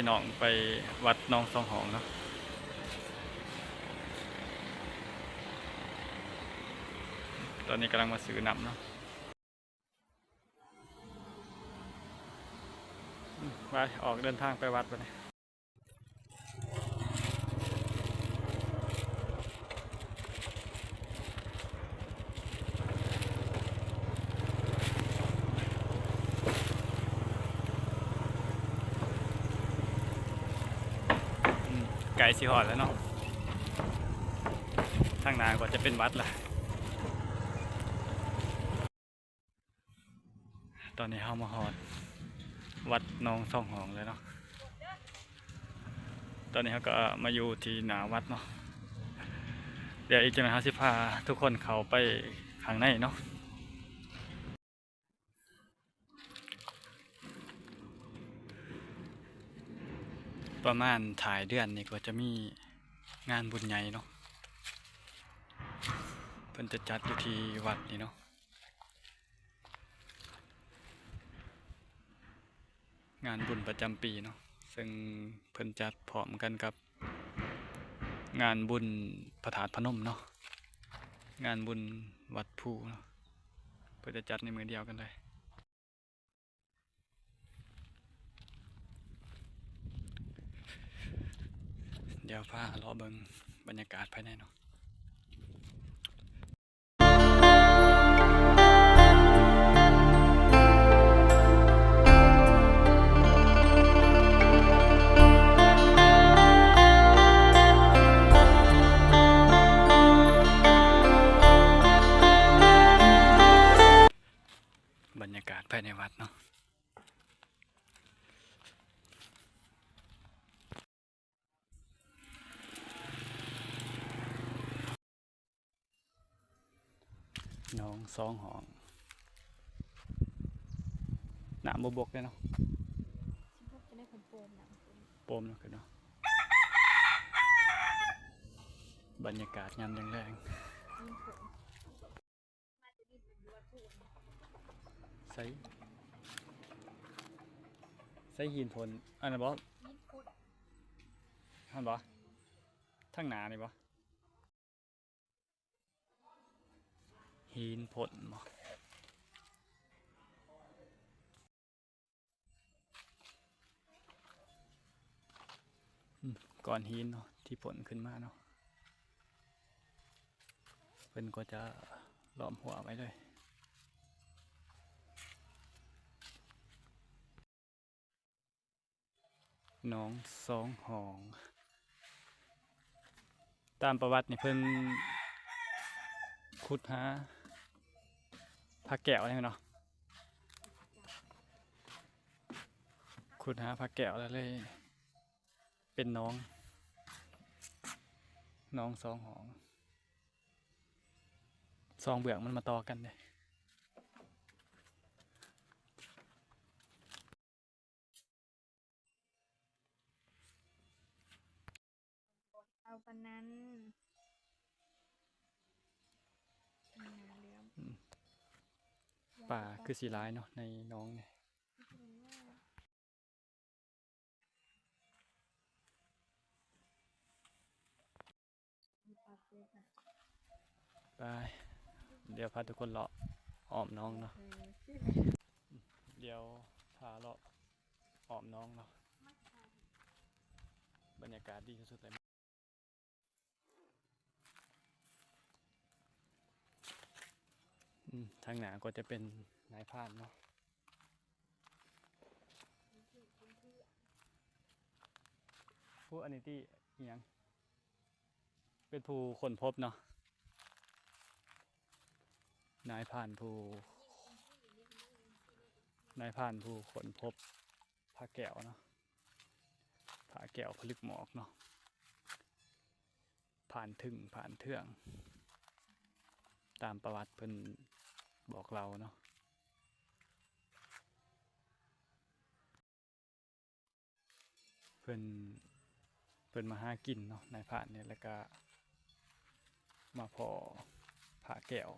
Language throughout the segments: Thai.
พี่น้องไปวัดน้องสองหองเนาะตอนนี้กำลังมาซื้อน้ำเนาะไปออกเดินทางไปวัดไปเลยอืมไก่ สีหอดแล้วเนาะทางนาก็จะเป็นวัดละตอนนี้เข้ามาหอด วัดน้องสองหองเลยเนาะตอนนี้เขาก็มาอยู่ที่หนาวัดเนาะเดี๋ยวอีกจังหวะเขาสิพาทุกคนเขาไปข้างในเนาะ ประมาณถ่ายเดือนนี่ก็จะมีงานบุญใหญ่เนาะเพิ่นจะจัดอยู่ที่วัดนี่เนาะงานบุญประจำปีเนาะซึ่งเพิ่นจัดพร้อมกันกับ งานบุญพระธาตุพนมเนาะงานบุญวัดภูเนาะเพื่อจะจัดในมือเดียวกันเลย เดี๋ยวพารอเบิงบรรยากาศภายในเนาะ สองหองหนามบบกเลยเนาะพวกจะได้ผมโปมหนังผมโปมเนาะคือเนาะบรรยากาศยามแรงยิ่งผมๆใส่ใส่หินพลอันนั้นบอยิ่งพุดอันบอทั้งหนานี่บ หินพลบอมก่อนหินเนาะที่ผลขึ้นมาเนาะเพิ่นก็จะล้อมหัวไว้เลยน้องสองหอง ตามประวัตินี่เพิ่นขุดหา พระแก้วนี่เนาะขุดหาพระแก้วแล้วเลย เป็นน้อง น้องสองหองสองเบือกมันมาต่อกันเลยเอาปนนั้นอืมเหลือม ป่าคือสีร้ายเนาะในน้องเนี่ยไป เดี๋ยวพาทุกคนเลาะอ้อมน้องเนาะ เดี๋ยวพาเลาะอ้อมน้องเนาะ บรรยากาศดีสุดเลย ทางหนาก็จะเป็นนายพานเนาะผู้อันนี้ที่อิหยังเป็นผู้คนพบเนาะนายพานผู้นายพานผู้ขนพบผ้าแก้วเนาะผ้าแก้วผลึกหมอกเนาะผ่านถึงผ่านเทื่อง ตามประวัติเพิ่น บอกเราเนาะเพิ่นเพิ่นมาหากินเนาะนายผ่านเนี่ยแล้วก็มาพอผ่าแก้ว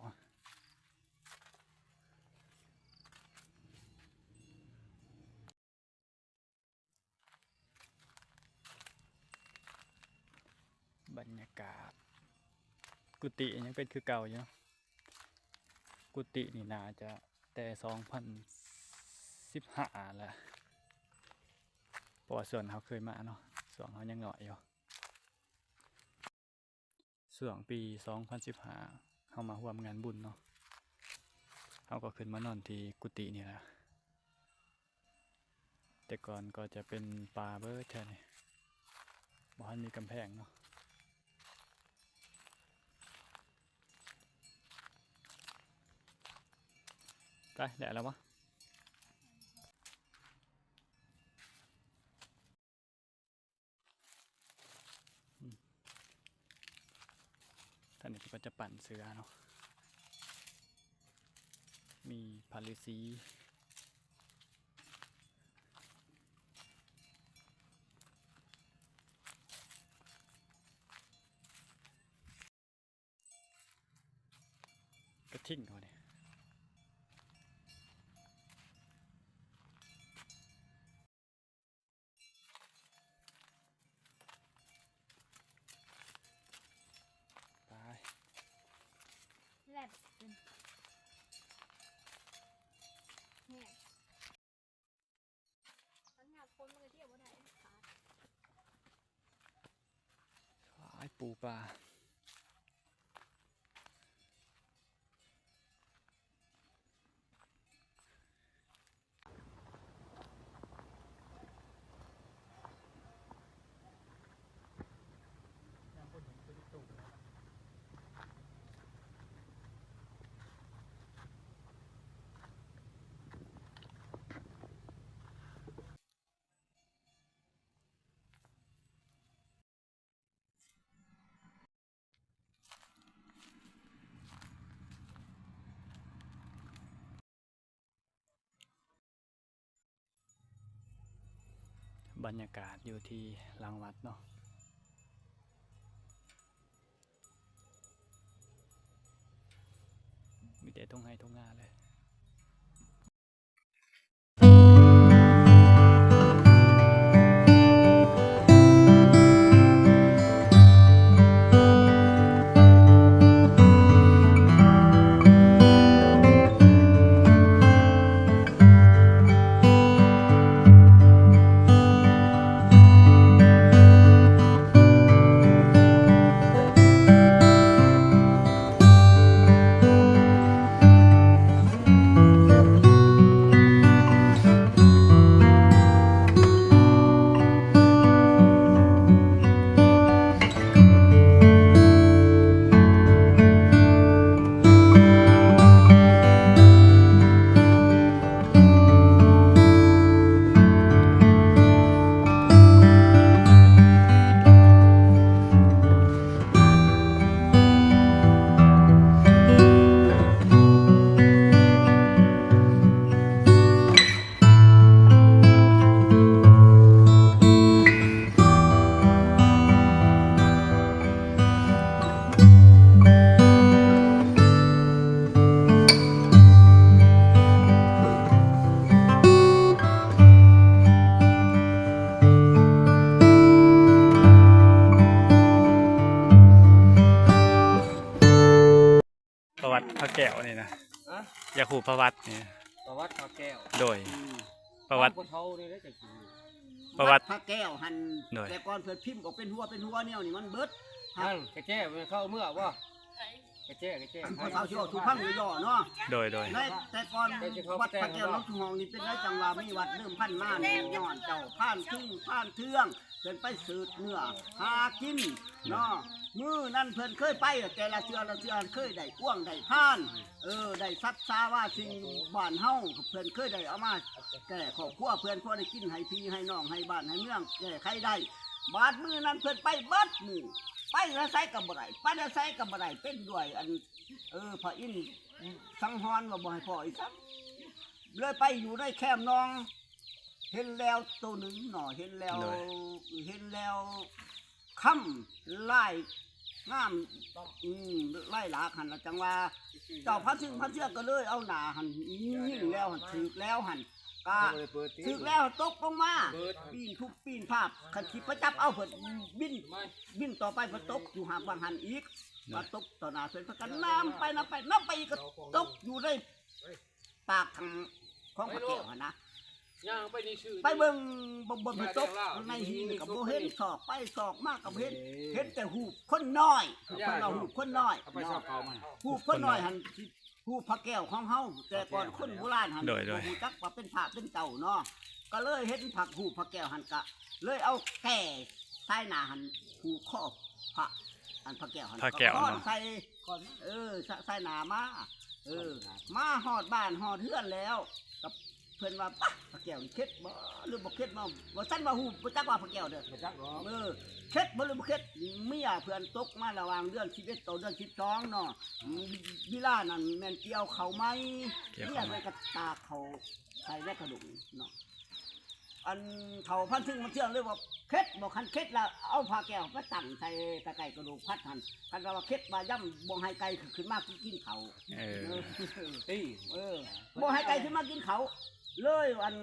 บรรยากาศ กุฏิยังเป็นคือเก่าอยู่ กุฏินี่น่าจะแต่สองพันสิบห้าแหละเพราะว่าส่วนเขาเคยมาเนาะส่วนเขายังหน่อยอยู่ส่วนปีสองพันสิบห้าเขามาร่วมงานบุญเนาะเขาก็ขึ้นมานอนที่กุฏินี่แหละแต่ก่อนก็จะเป็นป่าเบิร์ดแค่นี้บ้านมีกำแพงเนาะ ไปแดดแล้ววะอืมท่านนี้ก็จะปั่นเสือเนาะ มีพาลิซีกระทิ่งเขาเนี่ย ไบรรยากาศอยู่ที่หลังวัดเนาะมีแต่ทุ่งไห้ทุ่งนาเลย ประวัติพระแก้วนี่นะอะอยากหูประวัตินี่ประวัติพระแก้วโดยประวัติผู้เฒ่านี่ได้จังซี่ประวัติพระแก้วหันหน่อย แต่ก่อนเพิ่นพิมพ์ก็เป็นหัวเป็นหัวแนวนี่มันเบิดนั่นกระแจ้มันเข้าเมื่อบ่กระแจ้กระแจ้พอเฒ่าสิเอาถูกพังย่อๆเนาะโดยโดย ในแต่ก่อนวัดพระแก้วน้องทุ่งหองนี่เป็นได้จังหวะมีวัดเริ่มพันมานี่ย้อนเจ้าผ่านทุ่งผ่านเทือง เพิ่นไปสืบเนื้อหากินเนาะมื้อนั้นเพิ่นเคยไป แต่ละเชือละเชือเคยได้อ้วงได้ผ่าน เออได้ซัดซาว่าสิ่งบ้านเฮาเพิ่นเคยได้เอามาแก้ครอบครัวเพิ่นพอได้กินให้พี่ให้น้องให้บ้านให้เมืองแก้ไขได้บาดมือนั้นเพิ่นไปเบิดมือไปแล้วไสกับบ่ได้ไปแล้วไสกับบ่ได้เป็นด้วยอัน เออพระอินทร์สังหรณ์ว่าบ่ให้พ่ออีกซักเลยไปอยู่ในแคมป์นอง เห็นแล้วตัวหนึ่งหน่อเห็นแล้วเลยเห็นแล้วค่ำไล่งามอืมไล่หลากหันละจังว่า เจ้าพระซึ่งพระเชื่อก็เลยเอาหนาหันยิ่งแล้วหันถือแล้วหันกาบ่ได้เปิดติถึกแล้วตกลงมาเปิดปีนทุบปีนภาพคันสิประจับเอาเพิ่นบินบินต่อไปเพิ่นตกอยู่หาบางหันอีกมาตกต่อหน้าเพิ่นพากันน้ำไปน้ำไปน้ำไปอีกก็ตกอยู่ในปากของของพระแก้วหั่นนะ ย่างไปนี่ชื่อ ไปเบิ่งบ่บ่มีตกในหินก็บ่เห็นศอกไปศอกมากก็บ่เห็นเห็นแต่หูบคนน้อยคนเราหูบคนน้อยเอาไปชอบเขามันหูบคนน้อยหันสิหูบพระแก้วของเฮาแต่ก่อนคนโบราณหันโดยโดยบ่รู้จักว่าเป็นพระเป็นเจ้าเนาะก็เลยเห็นผักหูบพระแก้วหันกะเลยเอาแก่ใส่หน้าหันหูครอบพระอันพระแก้วหันพระแก้วก็เนาะค้อนใส่เออใส่ใส่หน้ามาเออมาฮอดบ้านฮอดเฮือนแล้วกับ เพิ่นว่าปะพระแก้วนี่เค็ดบ่หรือบ่เค็ดบ่บ่ซั่นว่าฮู้บ่จักว่าพระแก้วเด้อบ่จักหรอกเออเค็ดบ่หรือบ่เค็ดเมียเพื่อนตกมาระหว่างเดือน11ต่อเดือน12เนาะวิลานั่นแม่นเกี่ยวเขาไหมเกี่ยวเมีข้าวยไหมไปกระตากเขาใส่ในกระดูกเนาะอันเขาพันซึ่งมันเชื่องเลยว่าเค็ดบ่คันเค็ดแล้วเอาผ้าแก้วไปตั้งใส่ตะไคร้กระดูกพัดหันคันว่าเค็ดมาย่ำบ่ให้ไก่ขึ้นมากินเขาเออเออตีเออบ่ให้ไก่ขึ้นมากินเขา เลยอัน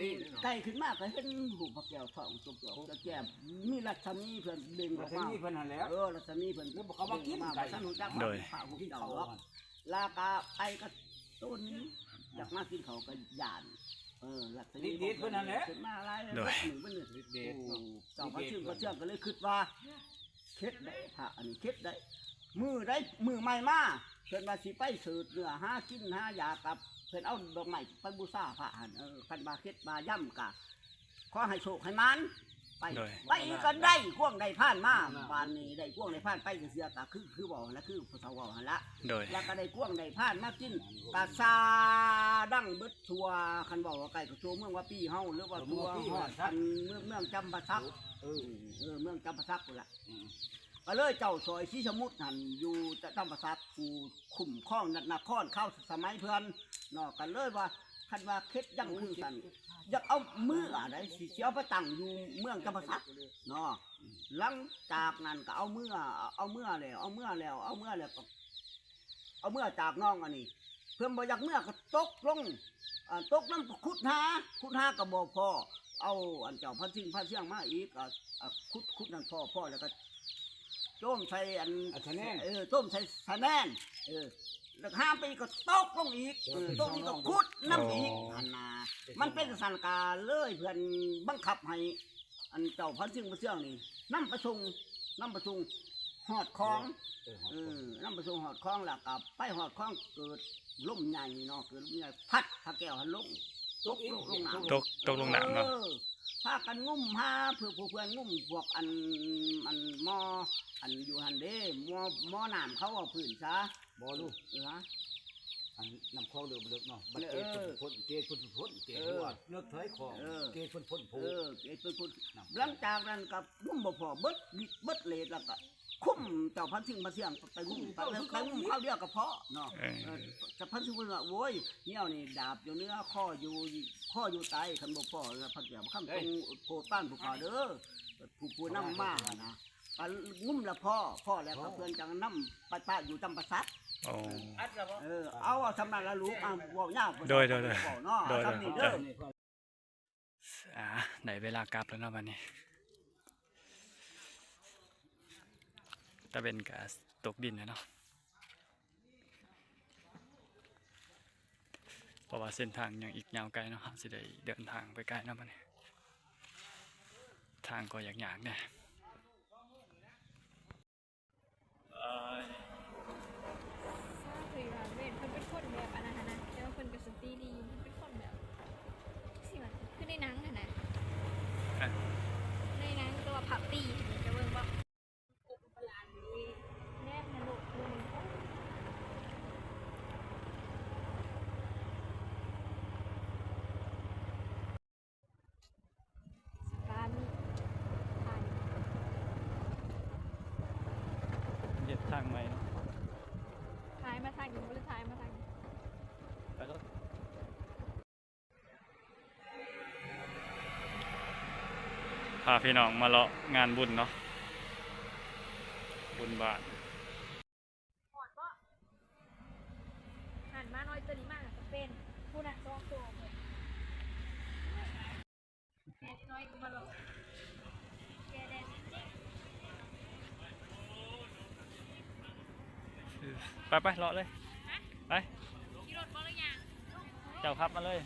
นี่แน่นอนไก่ขึ้นมาก็เห็นหูพระแก้วทองสุกๆจะแก้มมีรัศมีเพิ่นเบ่งอมาอกทางมานี้เพิ่นนั่นแหล้ว เออรัศมีเพิ่นแล้วบอกเขามากินมาไก่ว่าท่านรู้จักโดยพระหูกินเจ้าเขาหรอก ลากาไปก็ต้นนี้อยากมากินเขาก็ยาน เออรัศมีดีๆเพิ่นนั่นแหละ ขึ้นมาอะไรโดยหนึ่งเป็นหนึ่งเด็ดโอ้เนาะเจ้าพระชื่อพระเชื่อก็เลยคิดว่า เค็ดได้พระอันนี้เค็ดได้ มือได้มือใหม่มา เพิ่นว่าสิไปสืบเนื้อหากินหายากับ เพิ่นเอาดอกไม้ไปบูชาพระหันเออคันบาเค็ดบาย่ำกะขอให้โชคให้มันไปโดย ไปอีกก็ได้พ่วงได้ผ่านมาบานนี้ได้พ่วงได้ผ่านไปเสียกะคือคือบอกแล้วคือพระเสาวหันละ โดย แล้วก็ได้พ่วงได้ผ่านมากินกะซาดั้งเบิดทัวคันบอกว่าไก่กับทัวเมืองว่าปีเฮาหรือว่าทัวฮอดอันเมืองเมืองจำปาสักเออเออเมืองจำปาสักพุ่นละ ก็เลยเจ้าซอยชีสมุทรหันอยู่จะจำประสักกูขุมข้องนัดนครเข้าสมัยเพื่อนเนาะกันเลยว่าคันว่าเคล็ดยังคือสันอยากเอามืออะไรสิเสียวไปตั้งอยู่เมืองจำปาสักเนาะหลังจากนั้นก็เอาเมื่อเอาเมื่อแล้ว เอาเมื่อแล้ว เอาเมื่อแล้วก็เอาเมื่อจากน้องอันนี้ เพื่อนบ่อยากเมื่อก็ตกลงตกน้ำขุดหาขุดหาก็บ่พอเอาอันเจ้าพันสิ่งพันเสียงมาอีกขุดขุดนั่นพ่อพ่อแล้วก็ ต้มใส่อันอันคะแนน เออต้มใส่สะแนนเออแล้วห้ามไปก็ตกลงอีกเออตกอีกก็คุดน้ำอีกอ๋ออัอันนามันเป็นสันกาเลยเพื่อนบังคับให้ อันเจ้าพันซึ่งประเชื่องนี่น้ำประชุงน้ำประชุงหอดคลองเออเออน้ำประชุงหอดคลองแล้วกับไปหอดคลองเกิดล่มใหญ่เนาะเกิดล่มใหญ่พัดพระแก้วหันลงตกลงลงน้ำ ตกตกลงน้ำเนาะออพากันงุ่มหาเพื่อผู้เพื่อนงุ่มพวกอันอันหมออันอยู่หันเด้หมอหมอน้ำเขาเอาพื้นซะบ่ลูกเออฮะอันน้ำคลองเดือดเดือดเนาะบัดเกเอศอพ่นเกศพ่นพ่นเกศเออหัวเลือกเถยของเออเกศพ่นพ่นเอผูอไอ้เป็นคนหลังจากนั้นกับงุ่มบ่พอเบิดเบิดเลดแล้วก็ คุ้มเจ้าพันธุ์สิ่งมาเสี่ยงไปงุ่มไปแล้วไปงุ่มข้าวเดียวกับเพาะเนาะเออ เออจะพันธุ์สิ่งว่าโว้ยเนี่ยนี่ดาบอยู่เนื้อข้ออยู่ข้ออยู่ไตคันบ่พอแล้วพันเดียวข้ามตรงโกต้านผู้ขาเด้อผู้ผู้นำมานะก็งุ่มละพ่อพ่อแล้วก็เพื่อนจังนำไปป้าอยู่จำปาสักโอ้ เออเอาเอาสำนักละลูกอะเว้ายาวโดยโดยโดย เว้าเนาะโดยโดยทำนี่เด้อ อ่าไหนเวลากลับแล้วเนาะวันนี้ ตะเป็นกาตกดินนะเนาะเพราะว่าเส้นทางยังอีกยาวไกลเนาะสิได้เดินทางไปไกลเนาะมันทางก็ยากๆเนี่ย พาพี่น้องมาเลาะงานบุญเนาะบุญบาทหอดก็หันมาน้อยตัดีมากจะเป็นผู้นักองโซ่เลยแม่น้อยกูมาเลาะไปไปเลาะเลยไปเจ้าขับมาเลย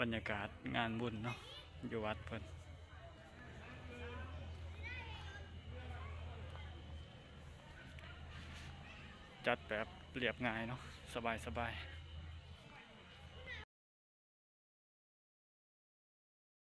บรรยากาศงานบุญเนาะอยู่วัดเพิ่นจัดแบบเรียบง่ายเนาะสบายสบาย